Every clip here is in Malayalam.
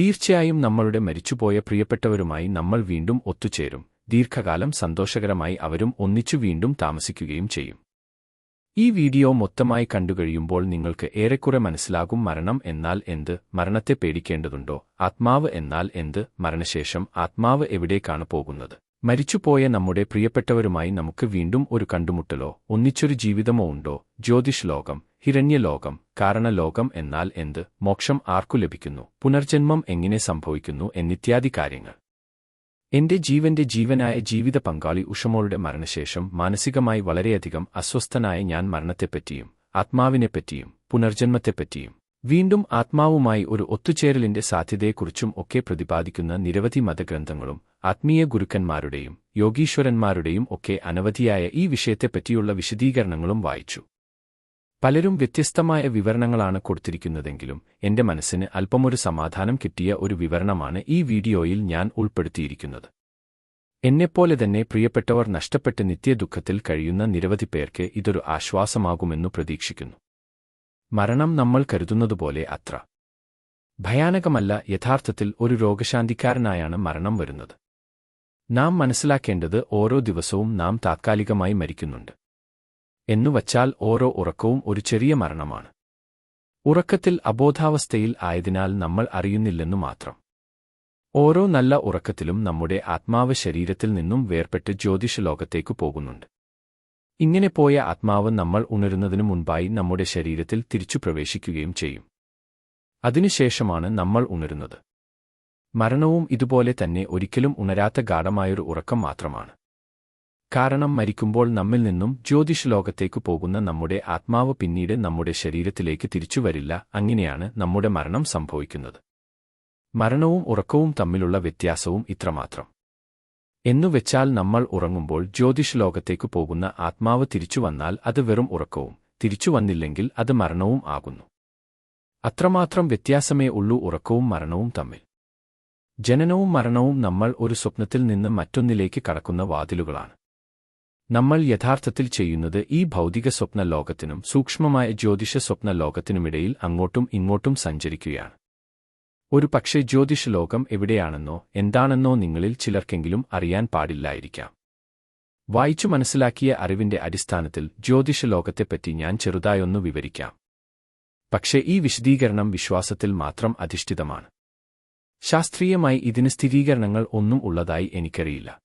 തീർച്ചയായും നമ്മളുടെ മരിച്ചുപോയ പ്രിയപ്പെട്ടവരുമായി നമ്മൾ വീണ്ടും ഒത്തുചേരും. ദീർഘകാലം സന്തോഷകരമായി അവരും ഒന്നിച്ചു വീണ്ടും താമസിക്കുകയും ചെയ്യും. ഈ വീഡിയോ മൊത്തമായി കണ്ടുകഴിയുമ്പോൾ നിങ്ങൾക്ക് ഏറെക്കുറെ മനസ്സിലാകും മരണം എന്നാൽ എന്ത് മരണത്തെ പേടിക്കേണ്ടതുണ്ടോ ആത്മാവ് എന്നാൽ എന്ത് മരണശേഷം ആത്മാവ് എവിടേക്കാണ് പോകുന്നത്. മരിച്ചുപോയ നമ്മുടെ പ്രിയപ്പെട്ടവരുമായി നമുക്ക് വീണ്ടും ഒരു കണ്ടുമുട്ടലോ ഒന്നിച്ചൊരു ജീവിതമോ ഉണ്ടോ? ജ്യോതിഷ് ലോകം ഹിരണ്യലോകം കാരണലോകം എന്നാൽ എന്ത്? മോക്ഷം ആർക്കു ലഭിക്കുന്നു? പുനർജന്മം എങ്ങനെ സംഭവിക്കുന്നു? എന്നിത്യാദി കാര്യങ്ങൾ. എന്റെ ജീവന്റെ ജീവനായ ജീവിത പങ്കാളി ഉഷമോളുടെ മരണശേഷം മാനസികമായി വളരെയധികം അസ്വസ്ഥനായ ഞാൻ മരണത്തെപ്പറ്റിയും ആത്മാവിനെപ്പറ്റിയും പുനർജന്മത്തെപ്പറ്റിയും വീണ്ടും ആത്മാവുമായി ഒരു ഒത്തുചേരലിന്റെ സാധ്യതയെക്കുറിച്ചും ഒക്കെ പ്രതിപാദിക്കുന്ന നിരവധി മതഗ്രന്ഥങ്ങളും ആത്മീയ ഗുരുക്കന്മാരുടെയും യോഗീശ്വരന്മാരുടെയും ഒക്കെ അനവധിയായ ഈ വിഷയത്തെപ്പറ്റിയുള്ള വിശദീകരണങ്ങളും വായിച്ചു. പലരും വ്യത്യസ്തമായ വിവരണങ്ങളാണ് കൊടുത്തിരിക്കുന്നതെങ്കിലും എന്റെ മനസ്സിന് അല്പമൊരു സമാധാനം കിട്ടിയ ഒരു വിവരണമാണ് ഈ വീഡിയോയിൽ ഞാൻ ഉൾപ്പെടുത്തിയിരിക്കുന്നത്. എന്നെപ്പോലെ തന്നെ പ്രിയപ്പെട്ടവർ നഷ്ടപ്പെട്ട് നിത്യദുഃഖത്തിൽ കഴിയുന്ന നിരവധി പേർക്ക് ഇതൊരു ആശ്വാസമാകുമെന്നു പ്രതീക്ഷിക്കുന്നു. മരണം നമ്മൾ കരുതുന്നതുപോലെ അത്ര ഭയാനകമല്ല യഥാർത്ഥത്തിൽ ഒരു രോഗശാന്തിക്കാരനായാണ് മരണം വരുന്നത്. നാം മനസ്സിലാക്കേണ്ടത് ഓരോ ദിവസവും നാം താത്കാലികമായി മരിക്കുന്നുണ്ട്. എന്നുവച്ചാൽ ഓരോ ഉറക്കവും ഒരു ചെറിയ മരണമാണ്. ഉറക്കത്തിൽ അബോധാവസ്ഥയിൽ ആയതിനാൽ നമ്മൾ അറിയുന്നില്ലെന്നു മാത്രം. ഓരോ നല്ല ഉറക്കത്തിലും നമ്മുടെ ആത്മാവ് ശരീരത്തിൽ നിന്നും വേർപെട്ട് ജ്യോതിഷ ലോകത്തേക്കു പോകുന്നുണ്ട്. ഇങ്ങനെ പോയ ആത്മാവ് നമ്മൾ ഉണരുന്നതിനു മുൻപായി നമ്മുടെ ശരീരത്തിൽ തിരിച്ചു പ്രവേശിക്കുകയും ചെയ്യും. അതിനുശേഷമാണ് നമ്മൾ ഉണരുന്നത്. മരണവും ഇതുപോലെ തന്നെ ഒരിക്കലും ഉണരാത്ത ഗാഠമായൊരു ഉറക്കം മാത്രമാണ്. കാരണം മരിക്കുമ്പോൾ നമ്മിൽ നിന്നും ജ്യോതിഷ ലോകത്തേക്കു പോകുന്ന നമ്മുടെ ആത്മാവ് പിന്നീട് നമ്മുടെ ശരീരത്തിലേക്ക് തിരിച്ചുവരില്ല അങ്ങനെയാണ് നമ്മുടെ മരണം സംഭവിക്കുന്നത്. മരണവും ഉറക്കവും തമ്മിലുള്ള വ്യത്യാസവും ഇത്രമാത്രം. എന്നുവെച്ചാൽ നമ്മൾ ഉറങ്ങുമ്പോൾ ജ്യോതിഷ ലോകത്തേക്ക് പോകുന്ന ആത്മാവ് തിരിച്ചുവന്നാൽ അത് വെറും ഉറക്കവും തിരിച്ചുവന്നില്ലെങ്കിൽ അത് മരണവും ആകുന്നു. അത്രമാത്രം വ്യത്യാസമേ ഉള്ളൂ ഉറക്കവും മരണവും തമ്മിൽ. ജനനവും മരണവും നമ്മൾ ഒരു സ്വപ്നത്തിൽ നിന്ന് മറ്റൊന്നിലേക്ക് കടക്കുന്ന വാതിലുകളാണ്. നമ്മൾ യഥാർത്ഥത്തിൽ ചെയ്യുന്നത് ഈ ഭൗതിക സ്വപ്ന ലോകത്തിനും സൂക്ഷ്മമായ ജ്യോതിഷ സ്വപ്ന ലോകത്തിനുമിടയിൽ അങ്ങോട്ടും ഇങ്ങോട്ടും സഞ്ചരിക്കുകയാണ്. ഒരു പക്ഷേ ജ്യോതിഷ ലോകം എവിടെയാണെന്നോ എന്താണെന്നോ നിങ്ങളിൽ ചിലർക്കെങ്കിലും അറിയാൻ പാടില്ലായിരിക്കാം. വായിച്ചു മനസ്സിലാക്കിയ അറിവിന്റെ അടിസ്ഥാനത്തിൽ ജ്യോതിഷ ലോകത്തെപ്പറ്റി ഞാൻ ചെറുതായൊന്നു വിവരിക്കാം. പക്ഷേ ഈ വിശദീകരണം വിശ്വാസത്തിൽ മാത്രം അധിഷ്ഠിതമാണ്. ശാസ്ത്രീയമായി ഇതിന് സ്ഥിരീകരണങ്ങൾ ഒന്നും ഉള്ളതായി എനിക്കറിയില്ല.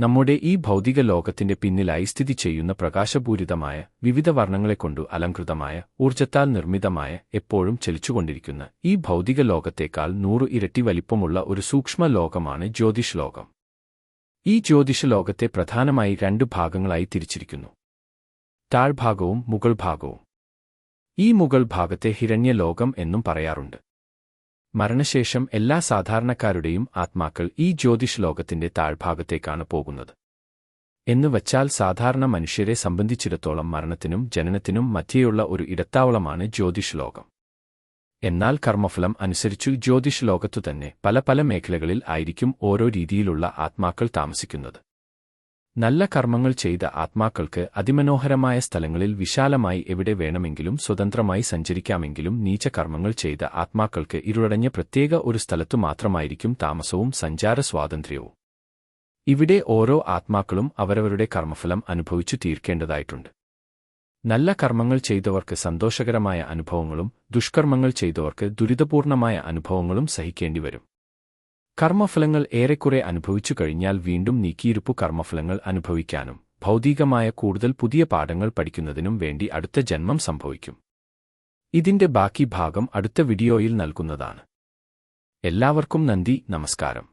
നമ്മുടെ ഈ ഭൗതിക ലോകത്തിന്റെ പിന്നിലായി സ്ഥിതി ചെയ്യുന്ന പ്രകാശപൂരിതമായ വിവിധ വർണങ്ങളെക്കൊണ്ടു അലങ്കൃതമായ ഊർജത്താൽ നിർമ്മിതമായ എപ്പോഴും ചലിച്ചുകൊണ്ടിരിക്കുന്ന ഈ ഭൗതിക ലോകത്തേക്കാൾ നൂറു ഇരട്ടി വലിപ്പമുള്ള ഒരു സൂക്ഷ്മ ലോകമാണ് ജ്യോതിഷ് ലോകം ഈ ജ്യോതിഷ ലോകത്തെ പ്രധാനമായി രണ്ടു ഭാഗങ്ങളായി തിരിച്ചിരിക്കുന്നു. താഴ്ഭാഗവും മുകൾ ഭാഗവും ഈ മുകൾ ഭാഗത്തെ ഹിരണ്യലോകം എന്നും പറയാറുണ്ട്. മരണശേഷം എല്ലാ സാധാരണക്കാരുടെയും ആത്മാക്കൾ ഈ ജ്യോതിഷ് ലോകത്തിന്റെ താഴ്ഭാഗത്തേക്കാണ് പോകുന്നത്. എന്നുവച്ചാൽ സാധാരണ മനുഷ്യരെ സംബന്ധിച്ചിടത്തോളം മരണത്തിനും ജനനത്തിനും മധ്യേയുള്ള ഒരു ഇടത്താവളമാണ് ജ്യോതിഷ് ലോകം എന്നാൽ കർമ്മഫലം അനുസരിച്ചു ജ്യോതിഷ് ലോകത്തുതന്നെ പല പല മേഖലകളിൽ ആയിരിക്കും ഓരോ രീതിയിലുള്ള ആത്മാക്കൾ താമസിക്കുന്നത്. നല്ല കർമ്മങ്ങൾ ചെയ്ത ആത്മാക്കൾക്ക് അതിമനോഹരമായ സ്ഥലങ്ങളിൽ വിശാലമായി എവിടെ വേണമെങ്കിലും സ്വതന്ത്രമായി സഞ്ചരിക്കാമെങ്കിലും നീച്ച കർമ്മങ്ങൾ ചെയ്ത ആത്മാക്കൾക്ക് ഇരുളടഞ്ഞ പ്രത്യേക ഒരു സ്ഥലത്തു മാത്രമായിരിക്കും താമസവും സഞ്ചാര സ്വാതന്ത്ര്യവും ഇവിടെ ഓരോ ആത്മാക്കളും അവരവരുടെ കർമ്മഫലം അനുഭവിച്ചു തീർക്കേണ്ടതായിട്ടുണ്ട്. നല്ല കർമ്മങ്ങൾ ചെയ്തവർക്ക് സന്തോഷകരമായ അനുഭവങ്ങളും ദുഷ്കർമ്മങ്ങൾ ചെയ്തവർക്ക് ദുരിതപൂർണമായ അനുഭവങ്ങളും സഹിക്കേണ്ടിവരും. കർമ്മഫലങ്ങൾ ഏറെക്കുറെ അനുഭവിച്ചു കഴിഞ്ഞാൽ വീണ്ടും നീക്കിയിരുപ്പു കർമ്മഫലങ്ങൾ അനുഭവിക്കാനും ഭൗതികമായ കൂടുതൽ പുതിയ പാഠങ്ങൾ പഠിക്കുന്നതിനും വേണ്ടി അടുത്ത ജന്മം സംഭവിക്കും. ഇതിന്റെ ബാക്കി ഭാഗം അടുത്ത വീഡിയോയിൽ നൽകുന്നതാണ്. എല്ലാവർക്കും നന്ദി നമസ്കാരം.